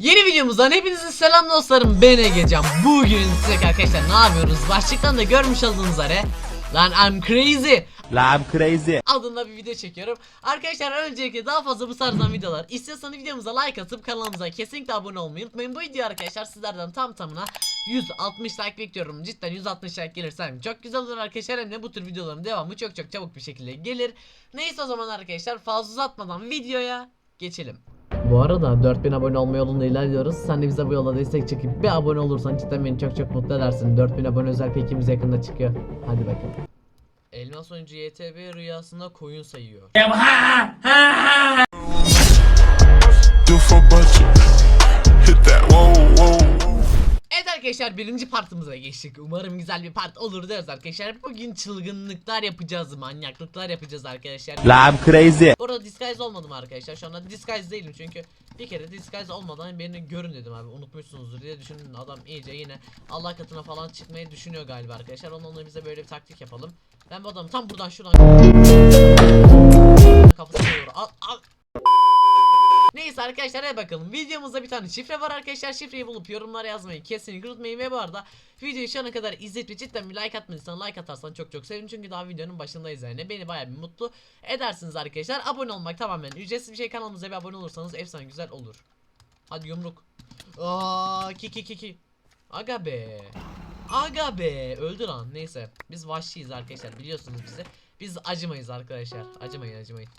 Yeni videomuzdan hepinize selam dostlarım. Ben Egecan Bugün size arkadaşlar ne yapıyoruz? Başlıktan da görmüş olduğunuz üzere. Lan I'm crazy. I'm crazy. adında bir video çekiyorum. Arkadaşlar öncelikle daha fazla bu tarzdan videolar istiyorsanız videomuza like atıp kanalımıza kesinlikle abone olmayı unutmayın. Bu video arkadaşlar sizlerden tam tamına 160 like bekliyorum. Cidden 160 like gelirse hem çok güzel olur arkadaşlar hem de bu tür videoların devamı çok çok çabuk bir şekilde gelir. Neyse o zaman arkadaşlar fazla uzatmadan videoya geçelim bu arada 4000 abone olma yolunda ilerliyoruz. Sen de bize bu yolda destek çıkıp bir abone olursan cidden beni çok çok mutlu edersin. 4000 abone özel pekimiz yakında çıkıyor. Hadi bakalım. Elmas oyuncu YTB rüyasında koyun sayıyor. Evet arkadaşlar birinci partımıza geçtik. Umarım güzel bir part olur diyoruz arkadaşlar. Bugün çılgınlıklar yapacağız, manyaklıklar yapacağız arkadaşlar. I'm crazy. Bu arada disguise olmadım arkadaşlar. Şu anda disguise değilim çünkü bir kere disguise olmadan beni görün dedim abi. Unutmuşsunuzdur diye düşündüm. Adam iyice yine Allah katına falan çıkmayı düşünüyor galiba arkadaşlar. Ondan dolayı bize böyle bir taktik yapalım. Ben bu adamı tam buradan şuradan kafasına doğru al al. Neyse arkadaşlar hadi bakalım. Videomuzda bir tane şifre var arkadaşlar. Şifreyi bulup yorumlara yazmayı kesinlikle unutmayın. Ve bu arada videoyu şu ana kadar izleyip cidden bir like atmadıysan like atarsan çok çok sevinirim. Çünkü daha videonun başındayız yani. Beni baya bir mutlu edersiniz arkadaşlar. Abone olmak tamamen ücretsiz bir şey. Kanalımıza bir abone olursanız efsane güzel olur. Hadi yumruk. Aa ki ki ki ki. Aga be. Aga be. Öldü lan. Neyse. Biz vahşiyiz arkadaşlar. Biliyorsunuz bizi. Biz acımayız arkadaşlar. Acımayın acımayın.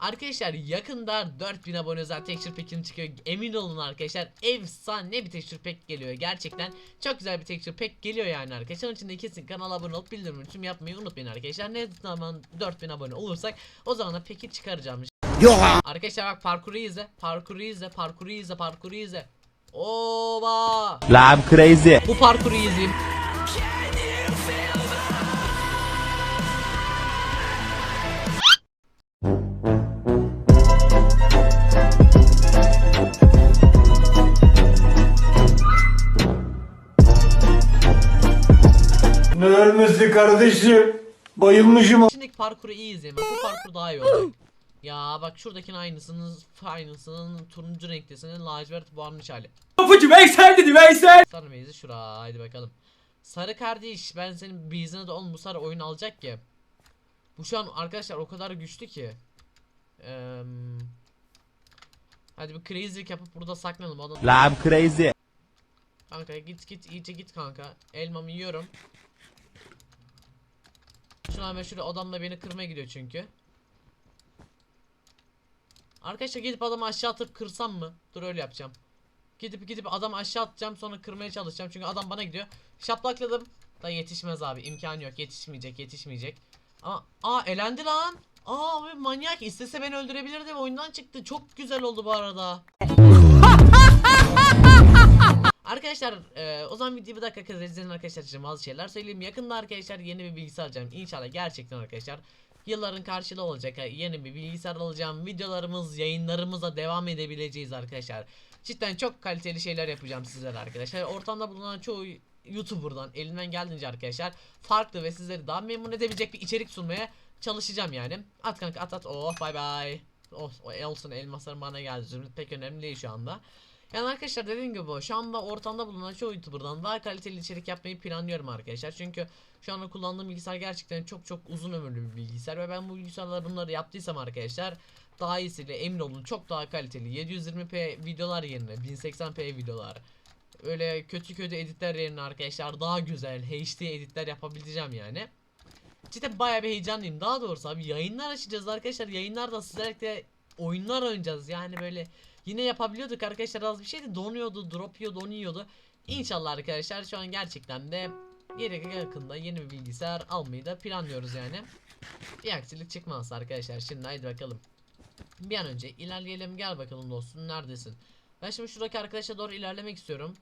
Arkadaşlar yakında 4000 abone özel texture pack'im çıkıyor. Emin olun arkadaşlar efsane bir texture pack geliyor. Gerçekten çok güzel bir texture pack geliyor yani arkadaşlar. Onun için de kesin kanala abone olup bildirim tüm yapmayı unutmayın arkadaşlar. Ne zaman 4000 abone olursak o zaman da pack'i çıkaracağım. Yok. Arkadaşlar bak parkuru izle. Parkuru izle. Parkuru izle. Parkuru izle. Ova! I'm crazy. Bu parkuru izleyeyim. Ne ölmesi kardeşim? Bayılmışım. Şimdiki parkuru iyi izleyin. Bak bu parkur daha iyi olacak. Ya bak şuradakinin aynısının aynısının turuncu renktesinin lacivert buharmış hali. Kapıcı Veysel dedi Veysel. Sarı meyzi şura haydi bakalım. Sarı kardeş ben senin bizine de oğlum bu sarı oyun alacak ki. Bu şu an arkadaşlar o kadar güçlü ki. Eee Hadi bir crazy'lik yapıp burada saklanalım. Adam... I'm crazy. Kanka git git iyice git kanka. Elmamı yiyorum. Şuna hemen şuraya adamla beni kırmaya gidiyor çünkü. Arkadaşlar gidip adamı aşağı atıp kırsam mı? Dur öyle yapacağım. Gidip gidip adamı aşağı atacağım sonra kırmaya çalışacağım çünkü adam bana gidiyor. Şaplakladım. Da yetişmez abi imkanı yok yetişmeyecek yetişmeyecek. Ama aa elendi lan. Aa abi manyak istese beni öldürebilirdi ve oyundan çıktı. Çok güzel oldu bu arada. Arkadaşlar e, o zaman videoyu bir dakika kadar izleyin arkadaşlar için bazı şeyler söyleyeyim. Yakında arkadaşlar yeni bir bilgisayar alacağım. İnşallah gerçekten arkadaşlar yılların karşılığı olacak. Yeni bir bilgisayar alacağım. Videolarımız, yayınlarımıza devam edebileceğiz arkadaşlar. Cidden çok kaliteli şeyler yapacağım sizlere arkadaşlar. Ortamda bulunan çoğu YouTuber'dan elimden geldiğince arkadaşlar farklı ve sizleri daha memnun edebilecek bir içerik sunmaya çalışacağım yani. At kanka at at. Oh bye bye. Oh, olsun elmaslarım bana geldi. Zümrüt pek önemli değil şu anda. Yani arkadaşlar dediğim gibi bu. Şu anda ortamda bulunan çoğu YouTuber'dan daha kaliteli içerik yapmayı planlıyorum arkadaşlar. Çünkü şu anda kullandığım bilgisayar gerçekten çok çok uzun ömürlü bir bilgisayar ve ben bu bilgisayarla bunları yaptıysam arkadaşlar daha iyisiyle emin olun çok daha kaliteli 720p videolar yerine 1080p videolar öyle kötü kötü editler yerine arkadaşlar daha güzel HD editler yapabileceğim yani. Cidden bayağı bir heyecanlıyım. Daha doğrusu abi yayınlar açacağız arkadaşlar. Yayınlarda sizlerle oyunlar oynayacağız. Yani böyle yine yapabiliyorduk arkadaşlar az bir şeydi. Donuyordu, drop yiyordu, onu yiyordu. İnşallah arkadaşlar şu an gerçekten de yeri yakında yeni bir bilgisayar almayı da planlıyoruz yani. Bir aksilik çıkmaz arkadaşlar. Şimdi haydi bakalım. Bir an önce ilerleyelim. Gel bakalım dostum neredesin? Ben şimdi şuradaki arkadaşa doğru ilerlemek istiyorum.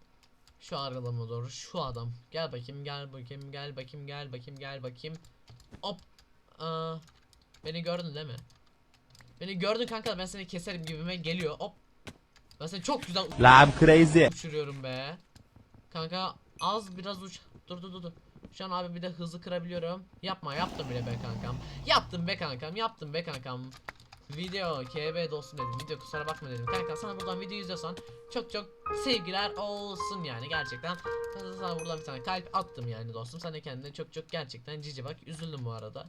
Şu adama doğru. Şu adam. Gel bakayım, gel bakayım, gel bakayım, gel bakayım, gel bakayım. Hop. Aa, beni gördün değil mi? Beni gördün kanka ben seni keserim gibime geliyor. Hop. Ben seni çok güzel I'm crazy. uçuruyorum be. Kanka az biraz uç. Dur dur dur dur. Şu an abi bir de hızlı kırabiliyorum. Yapma yaptım bile be kankam. Yaptım be kankam yaptım be kankam. Video KB dostum dedim. Video kusura bakma dedim. Kanka sana buradan video izliyorsan çok çok sevgiler olsun yani gerçekten. Ben de sana buradan bir tane kalp attım yani dostum. Sen de kendine çok çok gerçekten cici bak. Üzüldüm bu arada.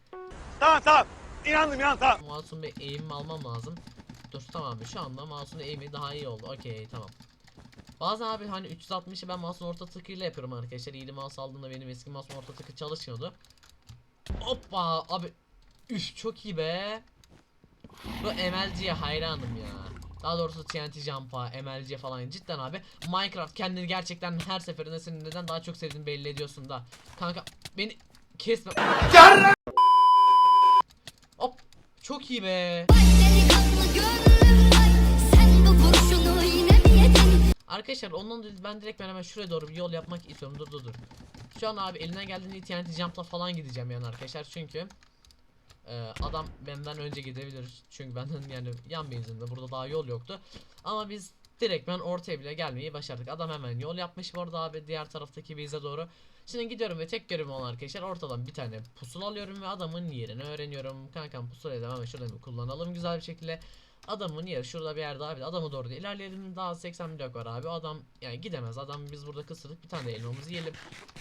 Tamam tamam. İnandım inan tamam. Masum bir eğim almam lazım. Dur tamam şu anda Masum'un eğimi daha iyi oldu. Okey tamam. Bazen abi hani 360'ı ben mouse'un orta tıkıyla yapıyorum arkadaşlar. İyi mouse aldığımda benim eski mouse'um orta tıkı çalışmıyordu. Hoppa abi. Üf çok iyi be. Bu MLG'ye hayranım ya. Daha doğrusu TNT Jump'a, MLG falan cidden abi. Minecraft kendini gerçekten her seferinde senin neden daha çok sevdiğini belli ediyorsun da. Kanka beni kesme. Çok iyi be. Arkadaşlar ondan dolayı ben direkt ben hemen şuraya doğru bir yol yapmak istiyorum. Dur dur dur. Şu an abi elinden geldiğinde TNT Jump'la falan gideceğim yani arkadaşlar çünkü e, adam benden önce gidebilir. Çünkü benden yani yan benzinde burada daha yol yoktu. Ama biz direkt ben ortaya bile gelmeyi başardık. Adam hemen yol yapmış bu arada abi diğer taraftaki bize doğru. Şimdi gidiyorum ve tek görevim olan arkadaşlar ortadan bir tane pusula alıyorum ve adamın yerini öğreniyorum. Kankam pusulayı da hemen şurada bir kullanalım güzel bir şekilde. Adamın yeri şurada bir yerde abi adamı doğru değil. ilerleyelim daha 80 blok var abi adam yani gidemez adam biz burada kısırdık bir tane elmamızı yiyelim.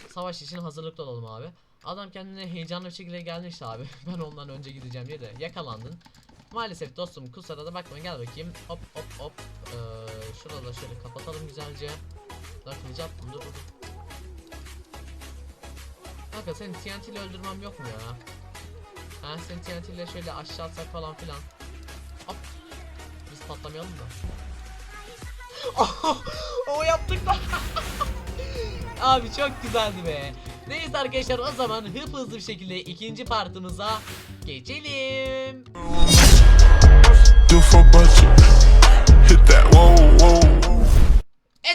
Savaş için hazırlıklı olalım abi. Adam kendine heyecanlı bir şekilde gelmişti abi. ben ondan önce gideceğim diye de yakalandın. Maalesef dostum kusura da bakma gel bakayım. Hop hop hop. Ee, şurada şöyle kapatalım güzelce. Attım dur dur dur. Kanka seni TNT ile öldürmem yok mu ya? Ha seni TNT ile şöyle aşağı atsak falan filan. Hop. Biz patlamayalım da. o yaptık da. Abi çok güzeldi be. Neyse arkadaşlar o zaman hıp hızlı bir şekilde ikinci partımıza geçelim.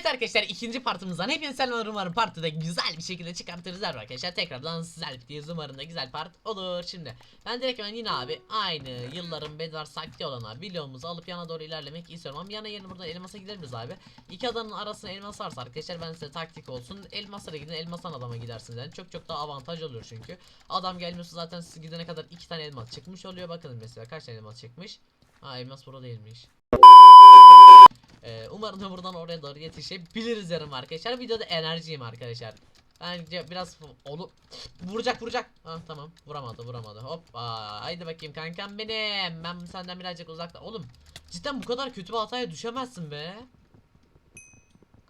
Evet arkadaşlar ikinci partımızdan hepinize selamlar umarım partide güzel bir şekilde çıkartırız arkadaşlar. Tekrardan sizlerle birlikteyiz umarım da güzel part olur. Şimdi ben direkt hemen yine abi aynı yılların bedar sakti olan abi videomuzu alıp yana doğru ilerlemek istiyorum. Ama yana yerine buradan elmasa gidebiliriz abi. İki adamın arasına elmas varsa arkadaşlar ben size taktik olsun. Elmaslara gidin elmasan adama gidersiniz. Yani çok çok daha avantaj oluyor çünkü. Adam gelmiyorsa zaten siz gidene kadar iki tane elmas çıkmış oluyor. Bakın mesela kaç tane elmas çıkmış? Ha elmas burada değilmiş ee, umarım da buradan oraya doğru yetişebiliriz yarım arkadaşlar. Videoda enerjiyim arkadaşlar. Bence biraz onu vuracak vuracak. Ha tamam vuramadı vuramadı. Hoppa haydi bakayım kankam benim. Ben senden birazcık uzakta. Oğlum cidden bu kadar kötü bir hataya düşemezsin be.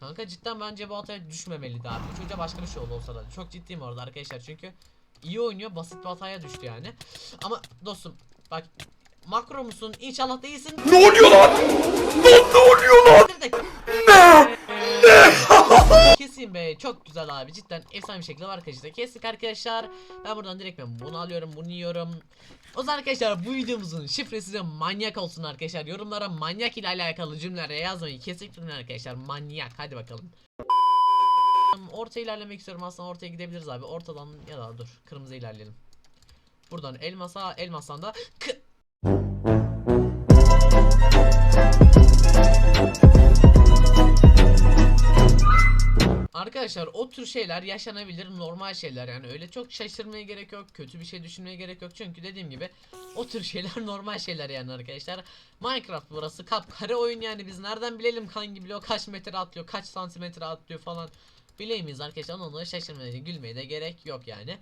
Kanka cidden bence bu hataya düşmemeliydi abi. Çocuğa başka bir şey oldu olsa da. Çok ciddiyim orada arkadaşlar çünkü iyi oynuyor basit bir hataya düştü yani. Ama dostum bak makro musun? İnşallah değilsin. Ne oluyor lan? Ne, ne oluyor lan? Kesin be. Çok güzel abi. Cidden efsane bir şekilde var arkadaşlar kestik arkadaşlar. Ben buradan direkt ben bunu alıyorum bunu yiyorum. O zaman arkadaşlar bu videomuzun şifresi de manyak olsun arkadaşlar. Yorumlara manyak ile alakalı cümleler yazmayı kesinlikle arkadaşlar. Manyak. Hadi bakalım. Orta ilerlemek istiyorum. Aslında ortaya gidebiliriz abi. Ortadan ya da dur kırmızı ilerleyelim. Buradan elmasa elmastan da kı- Arkadaşlar o tür şeyler yaşanabilir normal şeyler yani öyle çok şaşırmaya gerek yok kötü bir şey düşünmeye gerek yok çünkü dediğim gibi o tür şeyler normal şeyler yani arkadaşlar Minecraft burası kapkara oyun yani biz nereden bilelim hangi blok kaç metre atlıyor kaç santimetre atlıyor falan bilemeyiz arkadaşlar onunla şaşırmaya gülmeye de gerek yok yani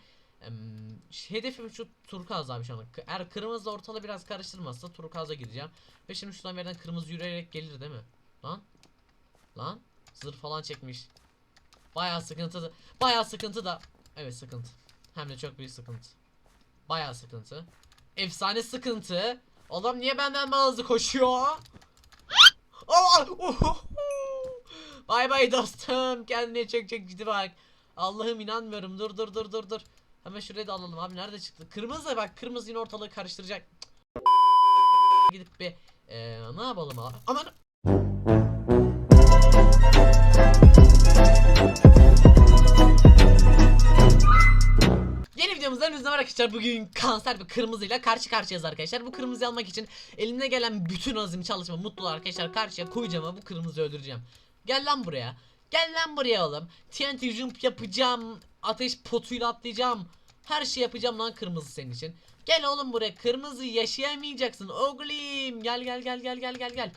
Hedefim şu turkuaz abi şu an. Eğer kırmızı ortalığı biraz karıştırmazsa turkuaza gideceğim. Ve şimdi şuradan bir yerden kırmızı yürüyerek gelir değil mi? Lan? Lan? Zırh falan çekmiş. Bayağı sıkıntı da. Bayağı sıkıntı da. Evet sıkıntı. Hem de çok büyük sıkıntı. Bayağı sıkıntı. Efsane sıkıntı. Oğlum niye benden daha hızlı koşuyor? Bay bay dostum. Kendine çok çok ciddi bak. Allah'ım inanmıyorum. Dur dur dur dur dur. Hemen şurayı da alalım abi. Nerede çıktı? Kırmızı bak. Kırmızı yine ortalığı karıştıracak. Gidip bir eee ne yapalım abi? Aman Önümüzde var arkadaşlar bugün kanser bir kırmızıyla karşı karşıyayız arkadaşlar Bu kırmızıyı almak için elimde gelen bütün azim çalışma mutlu arkadaşlar karşıya koyacağım ama bu kırmızıyı öldüreceğim Gel lan buraya Gel lan buraya oğlum TNT jump yapacağım Ateş potuyla atlayacağım Her şey yapacağım lan kırmızı senin için. Gel oğlum buraya. Kırmızı yaşayamayacaksın. Oğlum gel gel gel gel gel gel gel.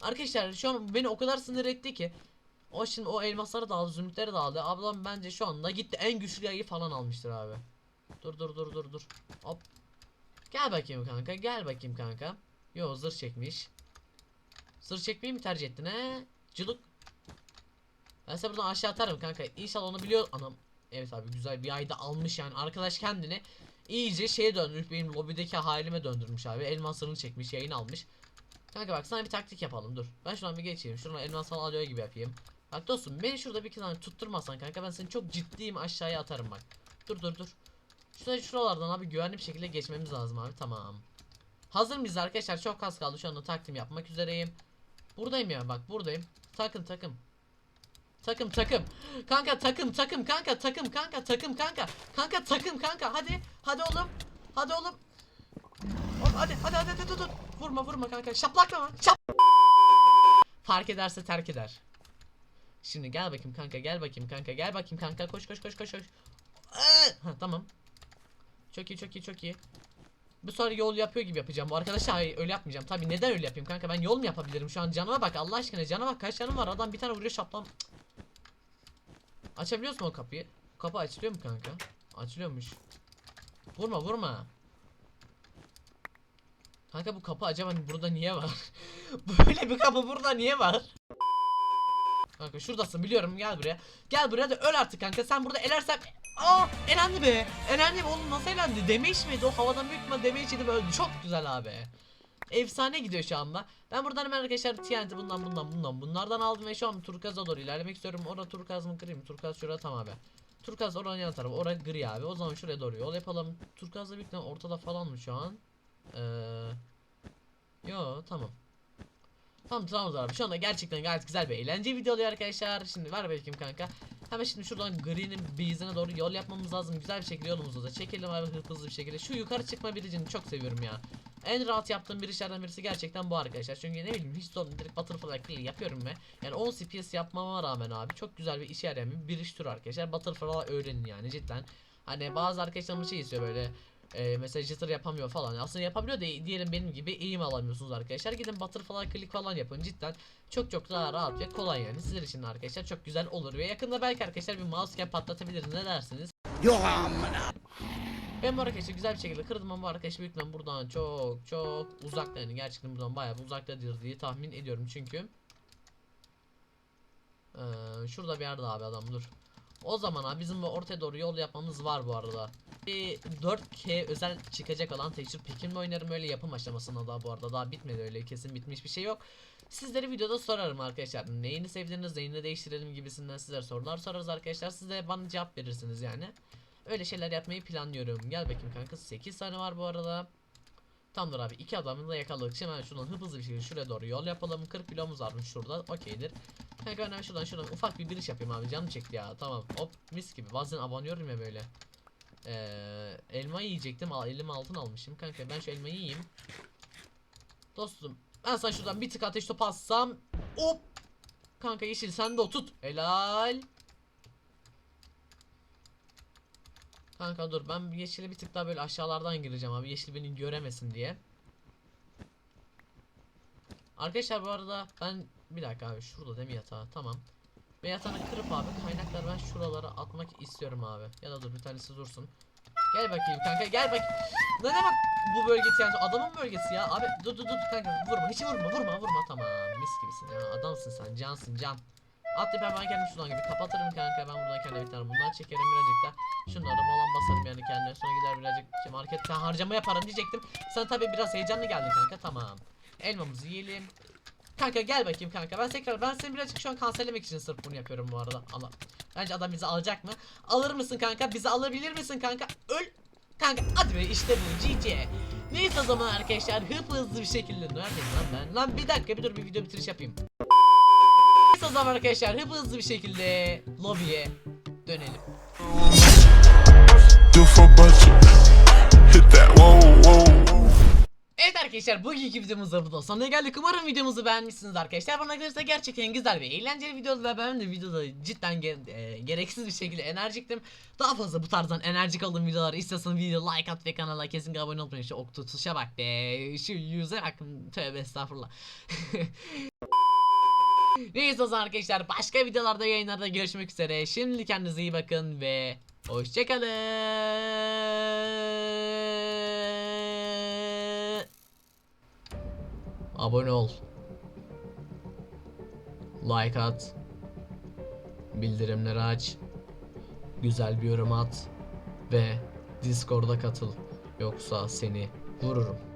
Arkadaşlar şu an beni o kadar sinir etti ki. O şimdi o elmasları da aldı, zümrütleri de aldı. Ablam bence şu anda gitti en güçlü yayı falan almıştır abi. Dur dur dur dur dur. Hop. Gel bakayım kanka, gel bakayım kanka. Yo zırh çekmiş. Zırh çekmeyi mi tercih ettin he? Cılık. Ben size buradan aşağı atarım kanka. İnşallah onu biliyor. Anam. Evet abi güzel bir ayda almış yani. Arkadaş kendini iyice şeye döndürmüş. Benim lobideki halime döndürmüş abi. Elmaslarını çekmiş, yayın almış. Kanka bak sana bir taktik yapalım dur. Ben şuradan bir geçeyim. Şuradan elmasal alıyor gibi yapayım. Bak dostum beni şurada bir iki tane tutturmazsan kanka ben seni çok ciddiyim aşağıya atarım bak. Dur dur dur. Şurada şuralardan abi güvenli bir şekilde geçmemiz lazım abi tamam. Hazır mıyız arkadaşlar? Çok az kaldı şu anda takdim yapmak üzereyim. Buradayım ya bak buradayım. Takım takım. Takım takım. Kanka takım takım kanka takım kanka takım kanka. Kanka takım kanka hadi. Hadi oğlum. Hadi oğlum. Hadi hadi hadi hadi dur. Vurma vurma kanka. Şaplaklama. Şap. Fark ederse terk eder. Şimdi gel bakayım kanka gel bakayım kanka gel bakayım kanka koş koş koş koş koş. Aa! Ha, tamam. Çok iyi çok iyi çok iyi. Bu sonra yol yapıyor gibi yapacağım. Bu arkadaşlar hayır, öyle yapmayacağım. Tabi neden öyle yapayım kanka ben yol mu yapabilirim şu an canıma bak Allah aşkına cana bak kaç canım var adam bir tane vuruyor şaplam. Cık. Açabiliyorsun o kapıyı. Kapı açılıyor mu kanka? Açılıyormuş. Vurma vurma. Kanka bu kapı acaba burada niye var? Böyle bir kapı burada niye var? Kanka şuradasın biliyorum gel buraya. Gel buraya da öl artık kanka. Sen burada elersen Aa elendi be. Elendi be oğlum nasıl elendi? Damage miydi o havadan büyük ihtimal damage yedi öldü. Çok güzel abi. Efsane gidiyor şu anda. Ben buradan hemen arkadaşlar TNT bundan bundan bundan bunlardan aldım ve şu an turkaza doğru ilerlemek istiyorum. Orada turkaz mı kırayım? Turkaz şurada tamam abi. Turkaz oranın yan tarafı. Orada gri abi. O zaman şuraya doğru yol yapalım. Turkaz da büyük ortada falan mı şu an? Eee Yo tamam. Tamam tamam abi. Şu anda gerçekten gayet güzel bir eğlence video oluyor arkadaşlar. Şimdi ver bakayım kanka. Hemen şimdi şuradan Green'in base'ine doğru yol yapmamız lazım. Güzel bir şekilde yolumuzu da çekelim abi hızlı bir şekilde. Şu yukarı çıkma biricini çok seviyorum ya. En rahat yaptığım bir işlerden birisi gerçekten bu arkadaşlar. Çünkü ne bileyim hiç sorun direkt butterfly kill yapıyorum ve yani 10 CPS yapmama rağmen abi çok güzel bir işe yarayan bir, iş turu arkadaşlar. Butterfly öğrenin yani cidden. Hani bazı arkadaşlarımız şey istiyor böyle e, mesela jitter yapamıyor falan. Aslında yapabiliyor da diyelim benim gibi eğim alamıyorsunuz arkadaşlar. Gidin butterfly click falan yapın cidden. Çok çok daha rahat ve kolay yani. Sizler için arkadaşlar çok güzel olur ve yakında belki arkadaşlar bir mouse cap patlatabiliriz. Ne dersiniz? Ben bu arkadaşı güzel bir şekilde kırdım ama bu arkadaş büyük buradan çok çok uzakta yani gerçekten buradan bayağı bir uzaktadır diye tahmin ediyorum çünkü. Ee, şurada bir yerde abi adam dur. O zaman abi bizim ortaya doğru yol yapmamız var bu arada. Bir 4K özel çıkacak olan texture pick'imle oynarım öyle yapım aşamasında daha bu arada daha bitmedi öyle kesin bitmiş bir şey yok. Sizlere videoda sorarım arkadaşlar neyini sevdiniz neyini değiştirelim gibisinden sizlere sorular sorarız arkadaşlar siz de bana cevap verirsiniz yani. Öyle şeyler yapmayı planlıyorum. Gel bakayım kanka 8 tane var bu arada. Tamamdır abi iki adamı da yakaladık. Şimdi hemen şuradan hızlı bir şekilde şuraya doğru yol yapalım. 40 kilomuz varmış şurada. Okeydir. Kanka hemen şuradan şuradan ufak bir giriş yapayım abi. Canım çekti ya. Tamam. Hop mis gibi. Bazen abanıyorum ya böyle. Ee, elma yiyecektim. Al, elime altın almışım. Kanka ben şu elmayı yiyeyim. Dostum ben sana şuradan bir tık ateş topu atsam. Hop. Kanka yeşil sen de o tut. Helal. Kanka dur ben yeşili bir tık daha böyle aşağılardan gireceğim abi yeşil beni göremesin diye. Arkadaşlar bu arada ben bir dakika abi şurada değil mi yatağı tamam. Ve yatağını kırıp abi kaynakları ben şuralara atmak istiyorum abi. Ya da dur bir tanesi dursun. Gel bakayım kanka gel bak. Ne demek bu bölge yani adamın bölgesi ya abi dur dur dur kanka vurma hiç vurma vurma vurma tamam mis gibisin ya adamsın sen cansın can. Atlayıp hemen kendimi şuradan gibi kapatırım kanka ben buradan kendime bir tane bundan çekerim birazcık da şunları falan basarım yani kendime sonra gider birazcık marketten harcama yaparım diyecektim. Sen tabi biraz heyecanlı geldin kanka tamam. Elmamızı yiyelim. Kanka gel bakayım kanka ben tekrar ben seni birazcık şu an kanserlemek için sırf bunu yapıyorum bu arada. Allah. Bence adam bizi alacak mı? Alır mısın kanka? Bizi alabilir misin kanka? Öl. Kanka hadi be işte bu GG. Neyse o zaman arkadaşlar hıp hızlı bir şekilde neredeyim lan ben? Lan bir dakika bir dur bir video bitiriş yapayım. Neyse o zaman arkadaşlar hıp hızlı bir şekilde lobiye dönelim. Evet arkadaşlar arkadaşlar bugünkü videomuzda burada sonuna geldik. Umarım videomuzu beğenmişsiniz arkadaşlar. Bana kalırsa gerçekten güzel ve eğlenceli videodu ve ben de videoda cidden ge- e, gereksiz bir şekilde enerjiktim. Daha fazla bu tarzdan enerjik olduğum videoları istiyorsanız video like at ve kanala kesinlikle abone olmayı. Şu ok tutuşa bak be. Şu yüze bakın. Tövbe estağfurullah. Neyse o zaman arkadaşlar başka videolarda yayınlarda görüşmek üzere. Şimdi kendinize iyi bakın ve hoşçakalın. Abone ol. Like at. Bildirimleri aç. Güzel bir yorum at. Ve Discord'a katıl. Yoksa seni vururum.